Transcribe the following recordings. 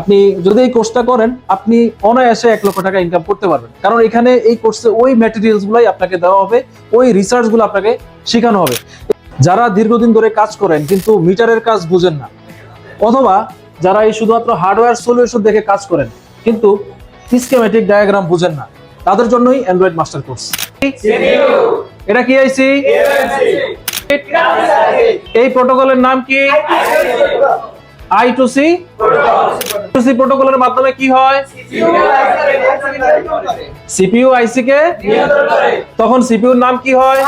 আপনি যদি এই কোর্সটা করেন আপনি অনায়াসে এক লক্ষ টাকা ইনকাম করতে পারবেন। কারণ এখানে এই কোর্সে ওই ম্যাটেরিয়ালস গুলাই আপনাকে দেওয়া হবে ওই রিসার্চগুলো আপনাকে শেখানো হবে। যারা দীর্ঘদিন ধরে কাজ করেন কিন্তু মিটারের কাজ বুঝেন না অথবা যারা এই শুধুমাত্র হার্ডওয়্যার সলিউশন দেখে কাজ করেন কিন্তু সিস্টেমেটিক ডায়াগ্রাম বুঝেন না তাদের জন্যই অ্যান্ড্রয়েড মাস্টার কোর্স এটা কি আইসি? এই প্রোটোকলের নাম কি? I two C two C প্রোটোকলের মাধ্যমে কি হয়? সিপিইউ আইসি কে তখন সিপিইউর নাম কি হয়?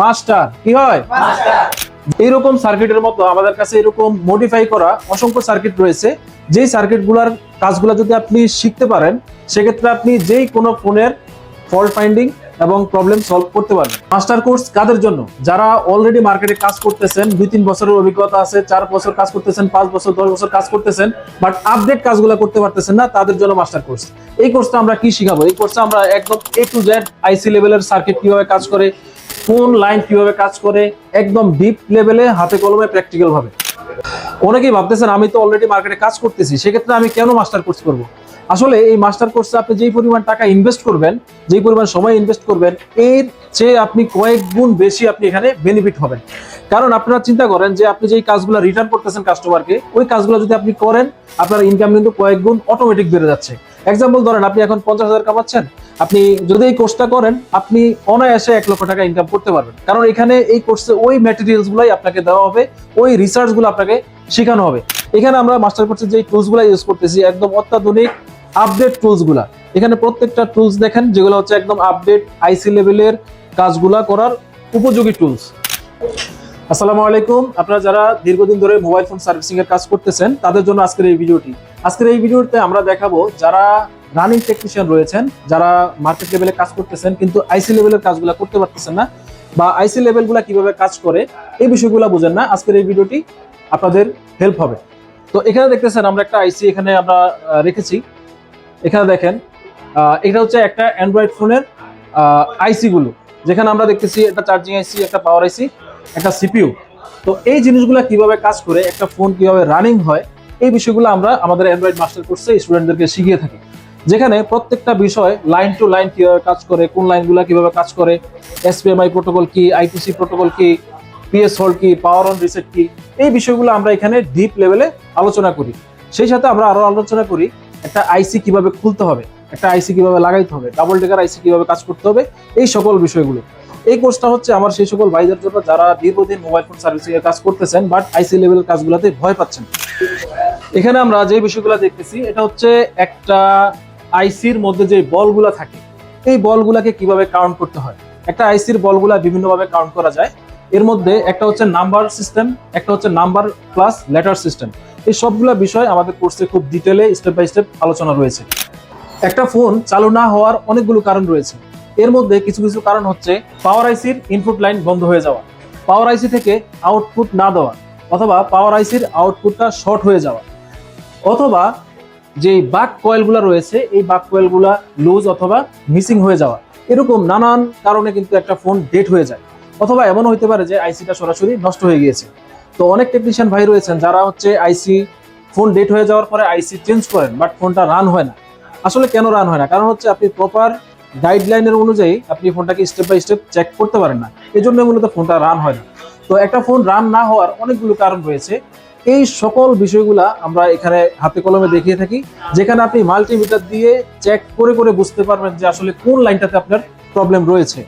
মাস্টার কি হয়? এইরকম সার্কিটের মতো আমাদের কাছে এরকম মডিফাই করা অসংখ্য সার্কিট রয়েছে। যেই সার্কিটগুলোর কাজগুলো যদি আপনি শিখতে পারেন, সেক্ষেত্রে আপনি যেই কোনো ফোনের ফল্ট ফাইন্ডিং এবং প্রবলেম সলভ করতে পারবেন মাস্টার কোর্স কাদের জন্য? যারা অলরেডি মার্কেটে কাজ করতেছেন, দুই তিন বছরের অভিজ্ঞতা আছে, চার বছর কাজ করতেছেন, পাঁচ বছর, দশ বছর কাজ করতেছেন বাট আপডেট কাজগুলো করতে পারতেছেন না, তাদের জন্য মাস্টার কোর্স এই কোর্সটা আমরা কি শিখাবো? এই কোর্সটা আমরা একদম এ টু জেড আইসি লেভেলের সার্কিট কীভাবে কাজ করে, কোন লাইন কীভাবে কাজ করে, একদম ডিপ লেভেলে হাতে কলমে প্র্যাকটিক্যাল ভাবে। অনেকেই ভাবতেছেন, আমি তো অলরেডি মার্কেটে কাজ করতেছি, সেক্ষেত্রে আমি কেন মাস্টার কোর্স করব? আসলে এই মাস্টার কোর্সে আপনি যেই পরিমাণ টাকা ইনভেস্ট করবেন, যেই পরিমাণ সময় ইনভেস্ট করবেন, এর চেয়ে আপনি কয়েক গুণ বেশি আপনি এখানে বেনিফিট হবেন। কারণ আপনারা চিন্তা করেন যে আপনি যেই কাজগুলো রিটার্ন করতেছেন কাস্টমারকে ওই কাজগুলো যদি আপনি করেন, আপনার ইনকাম কিন্তু কয়েক গুণ অটোমেটিক বেড়ে যাচ্ছে। এক্সাম্পল ধরেন, আপনি এখন পঞ্চাশ হাজার কামাচ্ছেন। আপনি যদি এই কোর্সটা করেন, আপনি অনায়াসে এক লক্ষ টাকা ইনকাম করতে পারবেন। কারণ এখানে এই কোর্সে ওই ম্যাটেরিয়ালস গুলাই আপনাকে দেওয়া হবে, ওই রিসার্চগুলো আপনাকে শেখানো হবে। এখানে আমরা মাস্টার কোর্সের যে টুলসগুলো ইউজ করতেছি, একদম অত্যাধুনিক আপডেট টুলসগুলা। এখানে প্রত্যেকটা টুলস দেখেন, যেগুলো হচ্ছে একদম আপডেট আইসি লেভেলের কাজগুলা করার উপযোগী টুলস আসসালামু আলাইকুম। আপনারা যারা দীর্ঘদিন ধরে মোবাইল ফোন সার্ভিসিং এর কাজ করতেছেন, তাদের জন্য আজকের এই ভিডিওটি। আজকের এই ভিডিওতে আমরা দেখাবো যারা রানিং টেকনিশিয়ান রয়েছেন, যারা মার্কেট লেভেলে কাজ করতেছেন, কিন্তু আইসি লেভেলের কাজগুলো করতে পারতেছেন না, বা আইসি লেভেলগুলো কীভাবে কাজ করে, এই বিষয়গুলো বুঝেন না। আজকের এই ভিডিওটি আপনাদের হেল্প হবে। তো এখানে দেখতেছেন, আমরা একটা আইসি এখানে আমরা রেখেছি। এখানে দেখেন এটা হচ্ছে একটা অ্যান্ড্রয়েড ফোনের আইসি গুলো। যেখানে আমরা দেখতেছি একটা চার্জিং আইসি একটা পাওয়ার আইসি একটা সিপিইউ তো এই জিনিসগুলো কীভাবে কাজ করে, একটা ফোন কীভাবে রানিং হয়, এই বিষয়গুলো আমরা আমাদের অ্যান্ড্রয়েড মাস্টার কোর্সে স্টুডেন্টদেরকে শিখিয়ে থাকি। যেখানে প্রত্যেকটা বিষয় লাইন টু লাইন কীভাবে কাজ করে, কোন লাইনগুলো কীভাবে কাজ করে এসপিএমআই প্রোটোকল কি আইটিসি প্রোটোকল কি পিএস হোল্ড কি পাওয়ার অন রিসেট কি, এই বিষয়গুলো আমরা এখানে ডিপ লেভেলে আলোচনা করি। সেই সাথে আমরা আরও আলোচনা করি একটা আইসি কীভাবে খুলতে হবে, একটা আইসি কীভাবে লাগাইতে হবে ডাবল ডেকার আইসি কীভাবে কাজ করতে হবে, এই সকল বিষয়গুলো। এই কোর্সটা হচ্ছে আমার সেই সকল ভাইদের জন্য যারা দীর্ঘদিন মোবাইল ফোন সার্ভিসিং এর কাজ করতেছেন বাট আইসি লেভেল কাজগুলোতে ভয় পাচ্ছেন। এখানে আমরা যে বিষয়গুলো দেখতেছি, এটা হচ্ছে একটা আইসির মধ্যে যে বলগুলা থাকে, এই বলগুলাকে কীভাবে কাউন্ট করতে হয়? একটা আইসির বলগুলা বিভিন্নভাবে কাউন্ট করা যায়। এর মধ্যে একটা হচ্ছে নাম্বার সিস্টেম একটা হচ্ছে নাম্বার প্লাস লেটার সিস্টেম এই সবগুলা বিষয় আমাদের কোর্সে খুব ডিটেলে স্টেপ বাই স্টেপ আলোচনা রয়েছে। একটা ফোন চালু না হওয়ার অনেকগুলো কারণ রয়েছে। এর মধ্যে কিছু কিছু কারণ হচ্ছে পাওয়ার আইসির ইনপুট লাইন বন্ধ হয়ে যাওয়া পাওয়ার আইসি থেকে আউটপুট না দেওয়া, অথবা পাওয়ার আইসির আউটপুটটা শর্ট হয়ে যাওয়া, অথবা যে বাক কয়েলগুলো রয়েছে, এই বাক কয়েলগুলা লুজ অথবা মিসিং হয়ে যাওয়া, এরকম নানান কারণে কিন্তু একটা ফোন ডেট হয়ে যায়, অথবা এমন হইতে পারে যে আইসিটা সরাসরি নষ্ট হয়ে গিয়েছে। তো অনেক টেকনিশিয়ান ভাই রয়েছেন যারা হচ্ছে আইসি ফোন ডেট হয়ে যাওয়ার পরে আইসি চেঞ্জ করেন বাট ফোনটা রান হয় না। আসলে কেন রান হয় না? কারণ হচ্ছে আপনি প্রপার গাইডলাইনের অনুযায়ী আপনি ফোনটাকে স্টেপ বাই স্টেপ চেক করতে পারেন না। এই জন্য মূলত ফোনটা রান হয় না। তো একটা ফোন রান না হওয়ার অনেকগুলো কারণ রয়েছে। এই সকল বিষয়গুলা আমরা এখানে হাতে কলমে দেখিয়ে থাকি, যেখানে আপনি মাল্টিমিটার দিয়ে চেক করে করে বুঝতে পারবেন যে আসলে কোন লাইনটাতে আপনার প্রবলেম রয়েছে।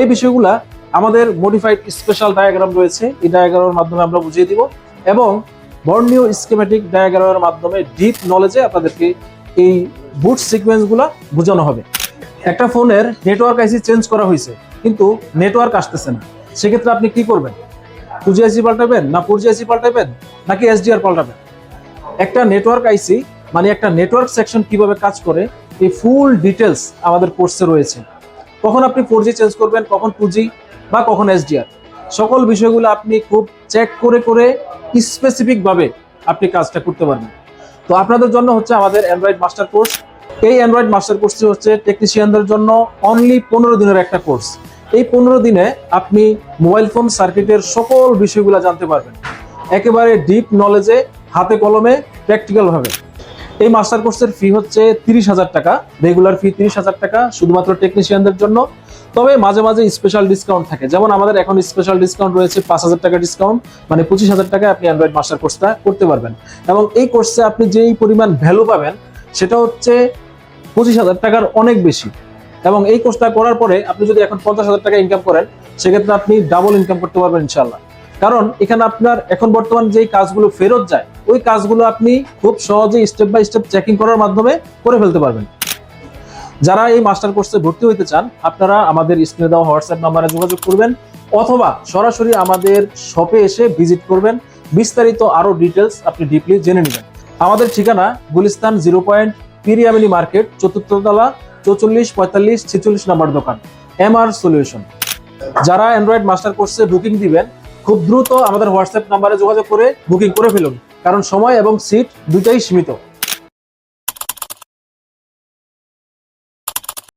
এই বিষয়গুলা আমাদের মডিফাইড স্পেশাল ডায়াগ্রাম রয়েছে। এই ডায়াগ্রামের মাধ্যমে আমরা বুঝিয়ে দিব এবং বর্ণীয় স্কিমেটিক ডায়াগ্রামের মাধ্যমে ডিপ নলেজে আপনাদেরকে এই বুট সিকোয়েন্সগুলো বোঝানো হবে। একটা ফোনের নেটওয়ার্ক আইসি চেঞ্জ করা হয়েছে, কিন্তু নেটওয়ার্ক আসতেছে না। সেক্ষেত্রে আপনি কি করবেন? টু জি আইসি পাল্টাবেন না ফোর জি আইসি পাল্টাবেন নাকি এসডিআর পাল্টাবেন? একটা নেটওয়ার্ক আইসি মানে একটা নেটওয়ার্ক সেকশন কীভাবে কাজ করে, এই ফুল ডিটেলস আমাদের কোর্সে রয়েছে। কখন আপনি ফোর জি চেঞ্জ করবেন, কখন টু বা কখন এসডিআর সকল বিষয়গুলো আপনি খুব চেক করে করে স্পেসিফিক ভাবে আপনি কাজটা করতে পারবেন। তো আপনাদের জন্য হচ্ছে আমাদের অ্যান্ড্রয়েড মাস্টার কোর্স এই অ্যান্ড্রয়েড মাস্টার কোর্সটি হচ্ছে টেকনিশিয়ানদের জন্য অনলি পনেরো দিনের একটা কোর্স এই পনেরো দিনে আপনি মোবাইল ফোন সার্কিটের সকল বিষয়গুলো জানতে পারবেন। একেবারে ডিপ নলেজে হাতে কলমে প্র্যাকটিক্যালভাবে এই মাস্টার কোর্সের ফি হচ্ছে তিরিশ হাজার টাকা। রেগুলার ফি তিরিশ হাজার টাকা, শুধুমাত্র টেকনিশিয়ানদের জন্য। তবে মাঝে মাঝে স্পেশাল ডিসকাউন্ট থাকে। যেমন আমাদের এখন স্পেশাল ডিসকাউন্ট রয়েছে পাঁচ হাজার টাকা ডিসকাউন্ট মানে পঁচিশ হাজার টাকায় আপনি অ্যান্ড্রয়েড মাস্টার কোর্সটা করতে পারবেন। এবং এই কোর্সে আপনি যেই পরিমাণ ভ্যালু পাবেন, সেটা হচ্ছে পঁচিশ হাজার টাকার অনেক বেশি। এবং এই কোর্সটা করার পরে আপনি যদি এখন পঞ্চাশ হাজার টাকা ইনকাম করেন, সেক্ষেত্রে আপনি ডাবল ইনকাম করতে পারবেন ইনশাল্লাহ কারণ এখানে আপনার এখন বর্তমান যেই কাজগুলো ফেরত যায়, ওই কাজগুলো আপনি খুব সহজে স্টেপ বাই স্টেপ চেকিং করার মাধ্যমে করে ফেলতে পারবেন। যারা এই মাস্টার কোর্সে ভর্তি হতে চান, আপনারা আমাদের স্ক্রিনে দেওয়া হোয়াটসঅ্যাপ নাম্বারে যোগাযোগ করবেন অথবা সরাসরি আমাদের শপে এসে ভিজিট করবেন। বিস্তারিত আরও ডিটেলস আপনি ডিপলি জেনে নেবেন। আমাদের ঠিকানা Gulistan zero point Pir Yameni market চতুর্থতলা চৌচল্লিশ, পঁয়তাল্লিশ, ছেচল্লিশ নাম্বার দোকান এম আর সলিউশন। যারা অ্যান্ড্রয়েড মাস্টার কোর্সে বুকিং দিবেন, খুব দ্রুত আমাদের হোয়াটসঅ্যাপ নাম্বারে যোগাযোগ করে বুকিং করে ফেলুন। কারণ সময় এবং সিট দুটাই সীমিত।